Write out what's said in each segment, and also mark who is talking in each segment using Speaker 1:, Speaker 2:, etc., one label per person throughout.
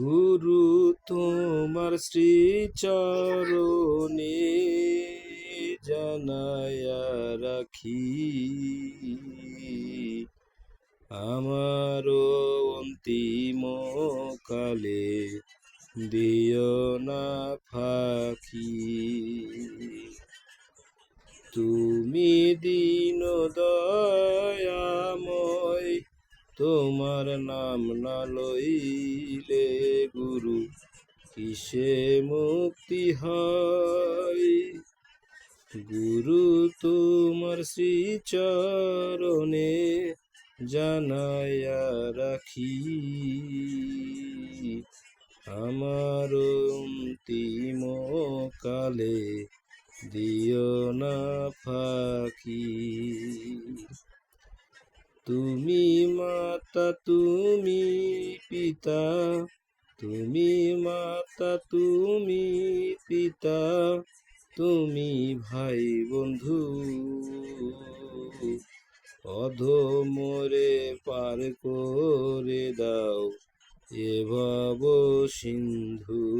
Speaker 1: গুরু তোমার শ্রীচরণে জানায়া রাখি। আমারও অন্তিম কালে দিও না ফাঁকি। তুমি দিন দয়াময় তোমার নাম না লইলে গুরু কিসে মুক্তি হয়? গুরু তোমার শ্রীচরণে জানায়া রাখি। আমার অন্তিম কালে দিও না ফাঁকি। তুমি মাতা, তুমি পিতা। তুমি মাতা, তুমি পিতা। তুমি ভাই, বন্ধু। অধমরে পার করে দাও এ ভব সিন্ধু।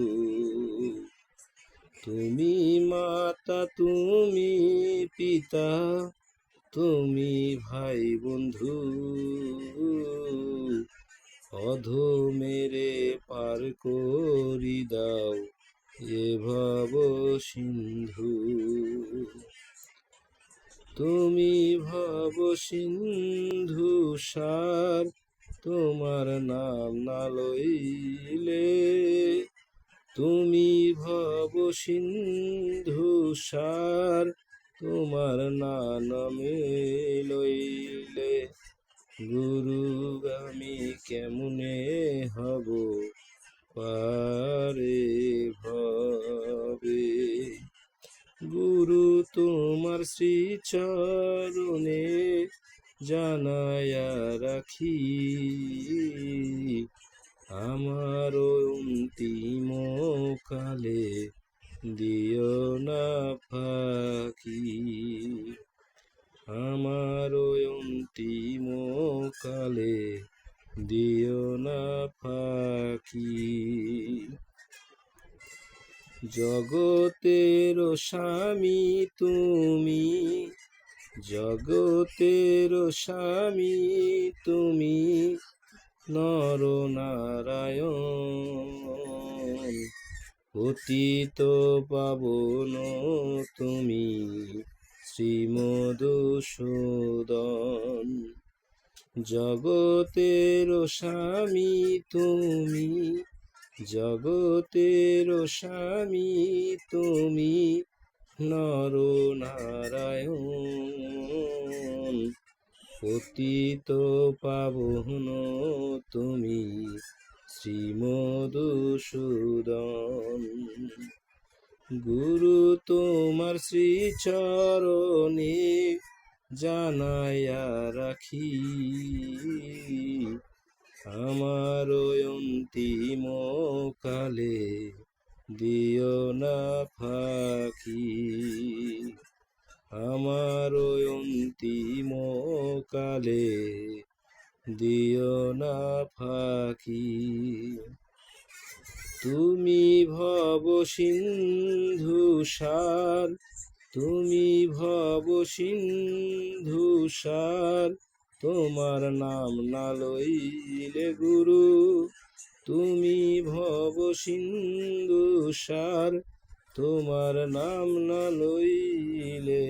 Speaker 1: তুমি মাতা, তুমি পিতা। তুমি ভাই বন্ধু অধো মেরে পার করি দাও এ ভব সিন্ধু। তুমি ভব সিন্ধু সার, তোমার নাম না লইলে। তুমি ভব সিন্ধু সার তোমার নামে লইলে গুরু আমি কেমনে হব? পারে ভবে। গুরু তোমার শ্রীচরণে জানায়া রাখি। আমার অন্তিম কালে দিও না ফাঁকি আমার অন্তিম কালে দিও না ফাঁকি জগতের স্বামী তুমি, জগতের স্বামী তুমি নর নারায়ণ অতীত পাবন তুমি শ্রীমধুসূদন। জগতের স্বামী তুমি, জগতের স্বামী তুমি নর নারায়ণ পতিত পাবন তুমি শ্রীমধুসূদন, গুরু তোমার শ্রীচরণে জানায়া রাখি। আমার অন্তিম কালে দিও না ফাঁকি। আমার অন্তিম কালে দিও না ফাঁকি। তুমি ভব সিন্ধু সার, তুমি ভব সিন্ধু সার, তোমার নাম না লইলে গুরু, তুমি ভব সিন্ধু সার, তোমার নাম না লইলে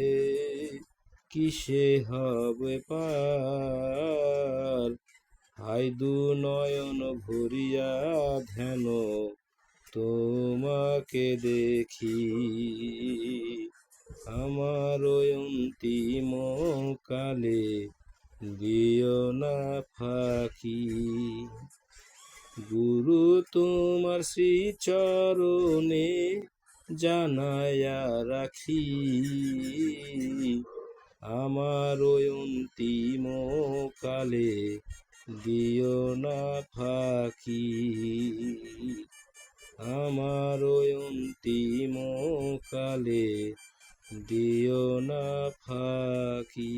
Speaker 1: কিসে হবে পার? হাই দু নয়ন ভরিয়া ধ্যান, তোমাকে দেখি। আমার অন্তিম কালে দিও না ফাঁকি। গুরু তোমার শ্রীচরণে জানায়া রাখি। আমার অন্তিম কালে দিও না ফাঁকি আমার অন্তিম কালে দিও না ফাঁকি